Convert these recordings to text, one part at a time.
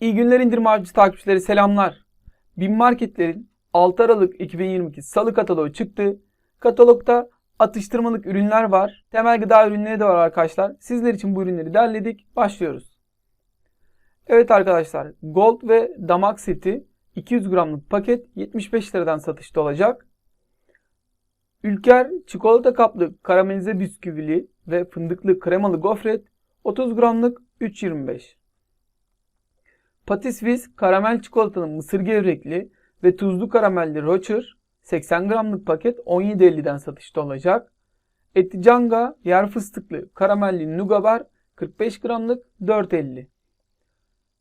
İyi günler indirim avcısı takipçileri selamlar. Bin Marketler'in 6 Aralık 2022 Salı kataloğu çıktı. Katalogda atıştırmalık ürünler var. Temel gıda ürünleri de var arkadaşlar. Sizler için bu ürünleri derledik. Başlıyoruz. Evet arkadaşlar Gold ve Damak seti 200 gramlık paket 75 liradan satışta olacak. Ülker çikolata kaplı karamelize bisküvili ve fındıklı kremalı gofret 30 gramlık 3.25. Patisvis karamel çikolatalı mısır gevrekli ve tuzlu karamelli Rocher 80 gramlık paket 17.50'den satışta olacak. Eticanga yer fıstıklı karamelli Nugabar 45 gramlık 4.50.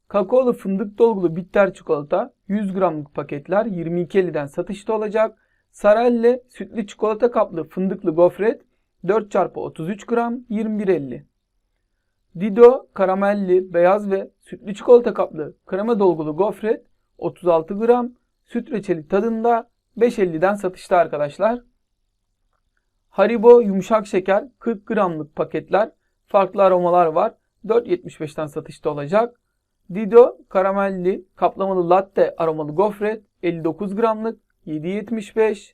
Kakaolu fındık dolgulu bitter çikolata 100 gramlık paketler 22.50'den satışta olacak. Sarelle sütlü çikolata kaplı fındıklı gofret 4 x 33 gram 21.50. Dido karamelli beyaz ve sütlü çikolata kaplı krema dolgulu gofret 36 gram süt reçeli tadında 5.50'den satışta arkadaşlar. Haribo yumuşak şeker 40 gramlık paketler farklı aromalar var. 4.75'ten satışta olacak. Dido karamelli kaplamalı latte aromalı gofret 59 gramlık 7.75.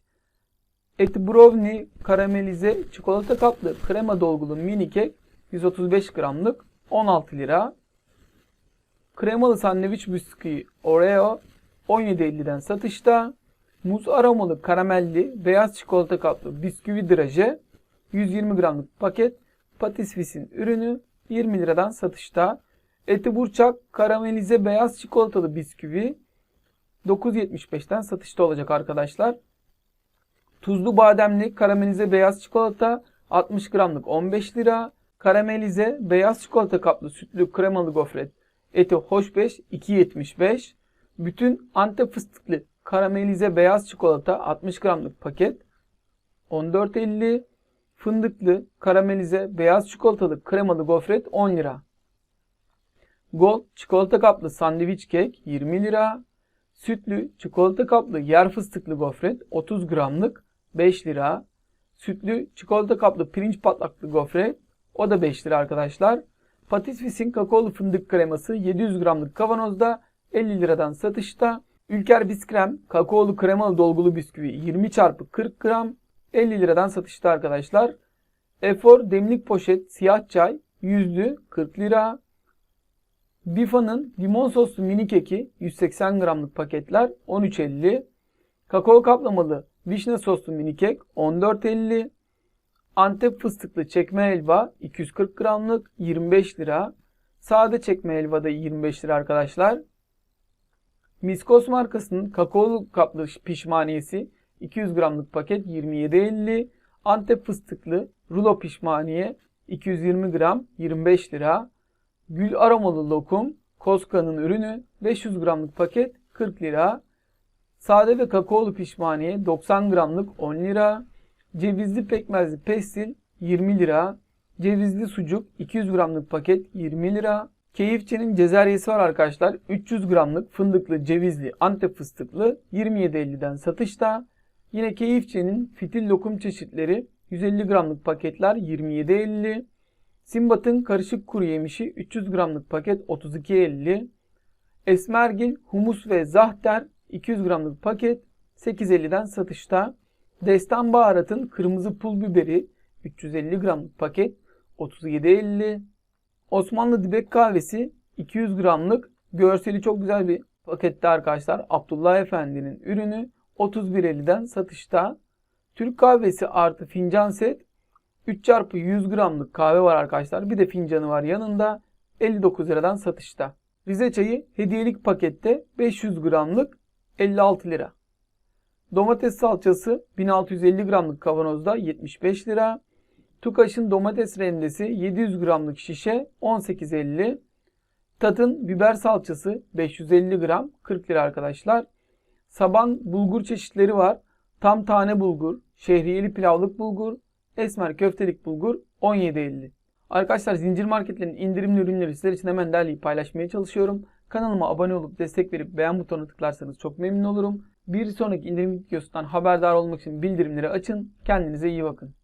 Eti brownie karamelize çikolata kaplı krema dolgulu mini kek 135 gramlık 16 lira. Kremalı sandviç bisküvi Oreo 17.50'den satışta. Muz aromalı karamelli beyaz çikolata kaplı bisküvi draje 120 gramlık paket Patisvis'in ürünü 20 liradan satışta. Eti burçak karamelize beyaz çikolatalı bisküvi 9.75'ten satışta olacak arkadaşlar. Tuzlu bademli karamelize beyaz çikolata 60 gramlık 15 lira. Karamelize beyaz çikolata kaplı sütlü kremalı gofret eti hoşbeş 2.75. Bütün antep fıstıklı karamelize beyaz çikolata 60 gramlık paket 14.50. Fındıklı karamelize beyaz çikolatalı kremalı gofret 10 lira. Gold çikolata kaplı sandviç kek 20 lira. Sütlü çikolata kaplı yer fıstıklı gofret 30 gramlık 5 lira. Sütlü çikolata kaplı pirinç patlaklı gofret o da 5 lira arkadaşlar. Patisvis'in kakaolu fındık kreması 700 gramlık kavanozda 50 liradan satışta. Ülker Biskrem kakaolu kremalı dolgulu bisküvi 20 çarpı 40 gram 50 liradan satışta arkadaşlar. Efor demlik poşet siyah çay yüzlü 40 lira. Bifa'nın limon soslu mini keki 180 gramlık paketler 13.50. Kakao kaplamalı vişne soslu mini kek 14.50. Antep fıstıklı çekme helva 240 gramlık 25 lira. Sade çekme helva da 25 lira arkadaşlar. Miskos markasının kakaolu kaplı pişmaniyesi 200 gramlık paket 27.50. Antep fıstıklı rulo pişmaniye 220 gram 25 lira. Gül aromalı lokum Koska'nın ürünü 500 gramlık paket 40 lira. Sade ve kakaolu pişmaniye 90 gramlık 10 lira. Cevizli pekmezli pestil 20 lira. Cevizli sucuk 200 gramlık paket 20 lira. Keyifçinin cezeryesi var arkadaşlar. 300 gramlık fındıklı, cevizli, antep fıstıklı 27.50'den satışta. Yine Keyifçinin fitil lokum çeşitleri 150 gramlık paketler 27.50. Simbat'ın karışık kuru yemişi 300 gramlık paket 32.50. Esmergil, humus ve zahter 200 gramlık paket 8.50'den satışta. Destan baharatın kırmızı pul biberi 350 gramlık paket 37.50. Osmanlı dibek kahvesi 200 gramlık görseli çok güzel bir pakette arkadaşlar. Abdullah Efendi'nin ürünü 31.50'den satışta. Türk kahvesi artı fincan set 3 çarpı 100 gramlık kahve var arkadaşlar. Bir de fincanı var yanında. 59 liradan satışta. Rize çayı hediyelik pakette 500 gramlık 56 lira. Domates salçası 1650 gramlık kavanozda 75 lira. Tukaş'ın domates rendesi 700 gramlık şişe 18.50. Tat'ın biber salçası 550 gram 40 lira arkadaşlar. Saban bulgur çeşitleri var. Tam tane bulgur, şehriyeli pilavlık bulgur, esmer köftelik bulgur 17.50. Arkadaşlar zincir marketlerin indirimli ürünleri sizler için hemen derleyip paylaşmaya çalışıyorum. Kanalıma abone olup destek verip beğen butonuna tıklarsanız çok memnun olurum. Bir sonraki indirim videosundan haberdar olmak için bildirimleri açın. Kendinize iyi bakın.